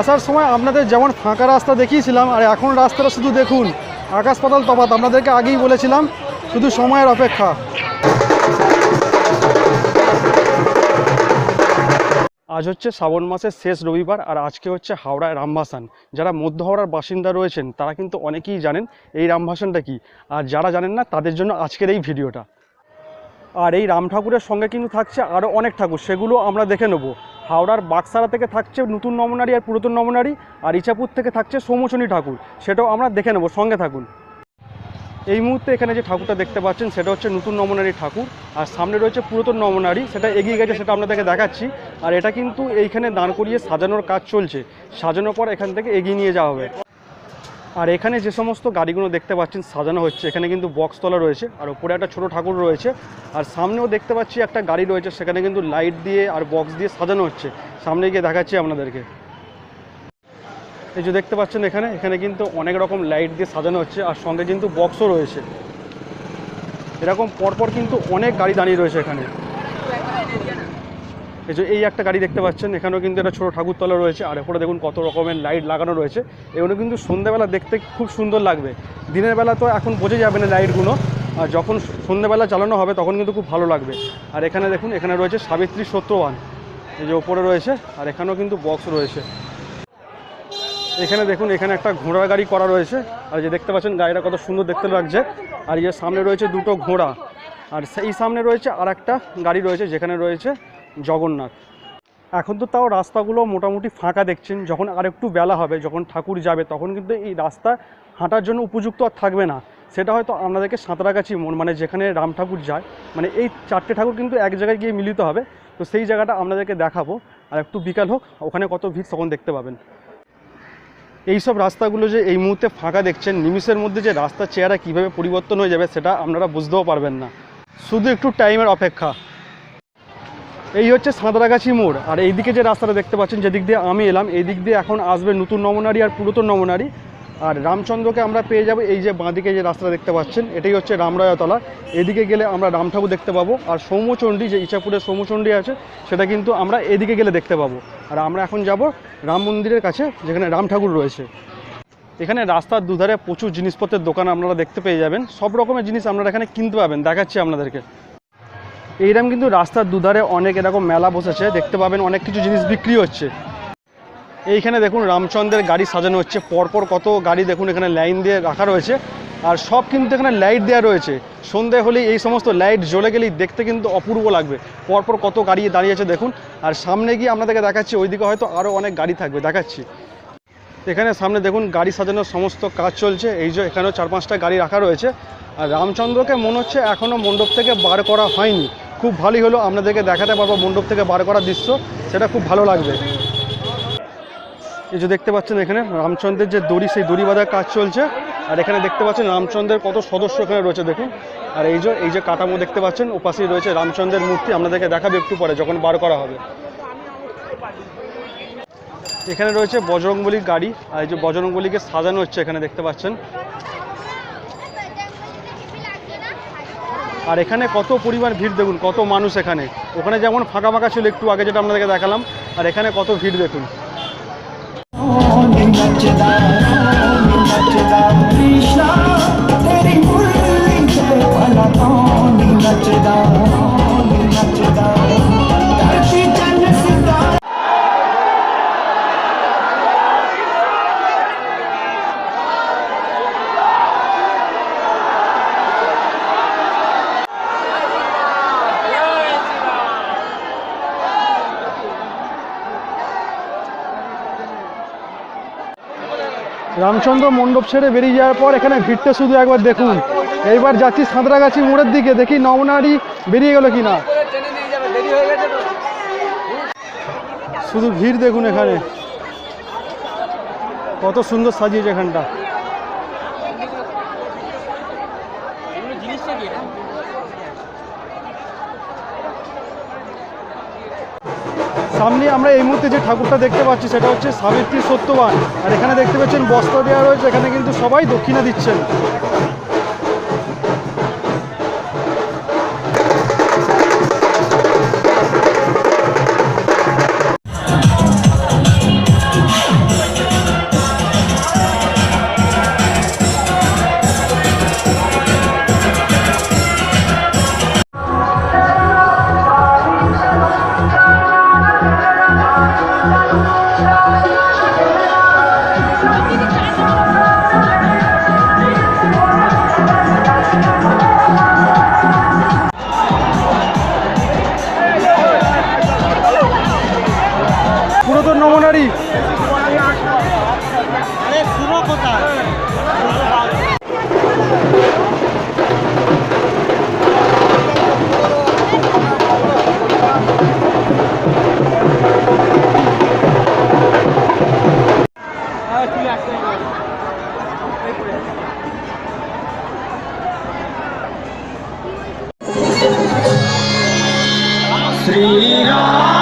আসার সময় আপনাদের যেমন ফাঁকা রাস্তা দেখিয়েছিলাম, আর এখন রাস্তাটা শুধু দেখুন, আকাশ পাতাল তফাত আপনাদেরকে আগেই বলেছিলাম, শুধু সময়ের অপেক্ষা। আজ হচ্ছে শ্রাবণ মাসের শেষ রবিবার আর আজকে হচ্ছে হাওড়ায় রামভাসান। যারা মধ্য হাওড়ার বাসিন্দা রয়েছেন, তারা কিন্তু অনেকেই জানেন এই রামভাসানটা কি। আর যারা জানেন না, তাদের জন্য আজকের এই ভিডিওটা। আর এই রাম ঠাকুরের সঙ্গে কিন্তু থাকছে আরও অনেক ঠাকুর, সেগুলো আমরা দেখে নেব। হাওড়ার বাক্সারা থেকে থাকছে নতুন নমনারী আর পুরাতন নমনারী, আর ইচাপুর থেকে থাকছে সৌমচনী ঠাকুর, সেটাও আমরা দেখে নেব। সঙ্গে থাকুন। এই মুহূর্তে এখানে যে ঠাকুরটা দেখতে পাচ্ছেন, সেটা হচ্ছে নতুন নমনারী ঠাকুর। আর সামনে রয়েছে পুরাতন নমনারী, সেটা এগিয়ে গেছে সেটা আপনাদেরকে দেখাচ্ছি। আর এটা কিন্তু এইখানে দাঁড় করিয়ে সাজানোর কাজ চলছে। সাজানোর পর এখান থেকে এগিয়ে নিয়ে যাওয়া হবে। আর এখানে যে সমস্ত গাড়িগুলো দেখতে পাচ্ছেন, সাজানো হচ্ছে। এখানে কিন্তু বক্সতলা রয়েছে, আর ওপরে একটা ছোট ঠাকুর রয়েছে। আর সামনেও দেখতে পাচ্ছি একটা গাড়ি রয়েছে, সেখানে কিন্তু লাইট দিয়ে আর বক্স দিয়ে সাজানো হচ্ছে। সামনে গিয়ে দেখাচ্ছি আপনাদেরকে। এই যে দেখতে পাচ্ছেন এখানে এখানে কিন্তু অনেক রকম লাইট দিয়ে সাজানো হচ্ছে, আর সঙ্গে কিন্তু বক্সও রয়েছে। এরকম পরপর কিন্তু অনেক গাড়ি দাঁড়িয়ে রয়েছে এখানে। এই যে এই একটা গাড়ি দেখতে পাচ্ছেন, এখানেও কিন্তু একটা ছোটো ঠাকুরতলা রয়েছে, আর এরপরে দেখুন কত রকমের লাইট লাগানো রয়েছে। এগুলো কিন্তু সন্ধ্যাবেলা দেখতে খুব সুন্দর লাগবে। দিনের বেলা তো এখন বোঝা যাবে না লাইটগুলো আর যখন সন্ধ্যাবেলা চালানো হবে তখন কিন্তু খুব ভালো লাগবে। আর এখানে দেখুন, এখানে রয়েছে সাবিত্রী সত্যবান। এই যে ওপরে রয়েছে, আর এখানেও কিন্তু বক্স রয়েছে। এখানে দেখুন, এখানে একটা ঘোড়া গাড়ি করা রয়েছে। আর যে দেখতে পাচ্ছেন, গাড়িটা কত সুন্দর দেখতে লাগছে। আর যে সামনে রয়েছে দুটো ঘোড়া। আর সেই সামনে রয়েছে আর একটা গাড়ি রয়েছে, যেখানে রয়েছে জগন্নাথ। এখন তো তাও রাস্তাগুলো মোটামুটি ফাঁকা দেখছেন। যখন আর একটু বেলা হবে, যখন ঠাকুর যাবে, তখন কিন্তু এই রাস্তা হাঁটার জন্য উপযুক্ত আর থাকবে না। সেটা হয়তো আপনাদেরকে সাঁতরাগাছি মন মানে যেখানে রাম ঠাকুর যায় মানে এই চারটে ঠাকুর কিন্তু এক জায়গায় গিয়ে মিলিত হবে। তো সেই জায়গাটা আপনাদেরকে দেখাবো। আর একটু বিকাল হোক, ওখানে কত ভিড় তখন দেখতে পাবেন। এই সব রাস্তাগুলো যে এই মুহূর্তে ফাঁকা দেখছেন, নিমিষের মধ্যে যে রাস্তার চেহারা কীভাবে পরিবর্তন হয়ে যাবে সেটা আপনারা বুঝতেও পারবেন না। শুধু একটু টাইমের অপেক্ষা। এই হচ্ছে সাঁতরাগাছি মোড়, আর এইদিকে যে রাস্তাটা দেখতে পাচ্ছেন, যেদিক দিয়ে আমি এলাম এই দিক দিয়ে এখন আসবে নতুন নমনারী আর পুরাতন নমনারী। আর রামচন্দ্রকে আমরা পেয়ে যাব এই যে বাঁদিকে যে রাস্তাটা দেখতে পাচ্ছেন, এটাই হচ্ছে রামরায়তলা। এদিকে গেলে আমরা রাম ঠাকুর দেখতে পাবো, আর সৌম্যচণ্ডী যে ইচ্ছাপুরের সৌম্যচণ্ডী আছে, সেটা কিন্তু আমরা এদিকে গেলে দেখতে পাবো। আর আমরা এখন যাব রাম মন্দিরের কাছে, যেখানে রাম ঠাকুর রয়েছে। এখানে রাস্তার দুধারে প্রচুর জিনিসপত্রের দোকান আপনারা দেখতে পেয়ে যাবেন। সব রকমের জিনিস আপনারা এখানে কিনতে পাবেন, দেখাচ্ছি আপনাদেরকে। এইরকম কিন্তু রাস্তার দুধারে অনেক এরকম মেলা বসেছে, দেখতে পাবেন অনেক কিছু জিনিস বিক্রি হচ্ছে। এইখানে দেখুন রামচন্দ্রের গাড়ি সাজানো হচ্ছে। পরপর কত গাড়ি দেখুন এখানে লাইন দিয়ে রাখা রয়েছে। আর সব কিন্তু এখানে লাইট দেওয়া রয়েছে। সন্ধে হলেই এই সমস্ত লাইট জ্বলে গেলেই দেখতে কিন্তু অপূর্ব লাগবে। পরপর কত গাড়ি দাঁড়িয়ে আছে দেখুন। আর সামনে গিয়ে আপনাদেরকে দেখাচ্ছি, ওইদিকে হয়তো আরও অনেক গাড়ি থাকবে। দেখাচ্ছি। এখানে সামনে দেখুন গাড়ি সাজানোর সমস্ত কাজ চলছে। এই যে এখানেও চার পাঁচটা গাড়ি রাখা রয়েছে। আর রামচন্দ্রকে মনে হচ্ছে এখনও মণ্ডপ থেকে বার করা হয়নি। খুব ভালোই হলো, আপনাদেরকে দেখাতে পারব মণ্ডপ থেকে বার করার দৃশ্য। সেটা খুব ভালো লাগবে। এই যে দেখতে পাচ্ছেন এখানে, রামচন্দ্রের যে দড়ি, সেই দড়ি বাঁধার কাজ চলছে। আর এখানে দেখতে পাচ্ছেন রামচন্দ্রের কত সদস্য এখানে রয়েছে, দেখুন। আর এই যে এই যে কাঠামো দেখতে পাচ্ছেন, ওপাশেই রয়েছে রামচন্দ্রের মূর্তি, আপনাদেরকে দেখাবে একটু পরে, যখন বার করা হবে। এখানে রয়েছে বজরংবলির গাড়ি, আর এই যে বজরংবলিকে সাজানো হচ্ছে এখানে দেখতে পাচ্ছেন। আর এখানে কত পরিমাণ ভিড়, দেখুন, কত মানুষ এখানে। ওখানে যেমন ফাঁকা ফাঁকা ছিল একটু আগে, যেটা আপনাদেরকে দেখালাম, আর এখানে কত ভিড়, দেখুন। Oh, Nimbachada, Nimbachada, Nimbachada, Ramchandra মণ্ডপ ছেড়ে বেরিয়ে যাওয়ার পর এখানে ভিড়টা শুধু একবার দেখুন। এইবার যাচ্ছি সাঁতরাগাছি মোড়ের দিকে, দেখি নমনারি বেরিয়ে গেল কিনা। শুধু ভিড় দেখুন এখানে। কত সুন্দর সাজিয়েছে এখানটা। সামনে আমরা এই মুহূর্তে যে ঠাকুরটা দেখতে পাচ্ছি, সেটা হচ্ছে সাবিত্রী সত্যবান। আর এখানে দেখতে পাচ্ছেন বস্ত্র দেওয়া রয়েছে এখানে কিন্তু সবাই দক্ষিণা দিচ্ছেন। দেখতে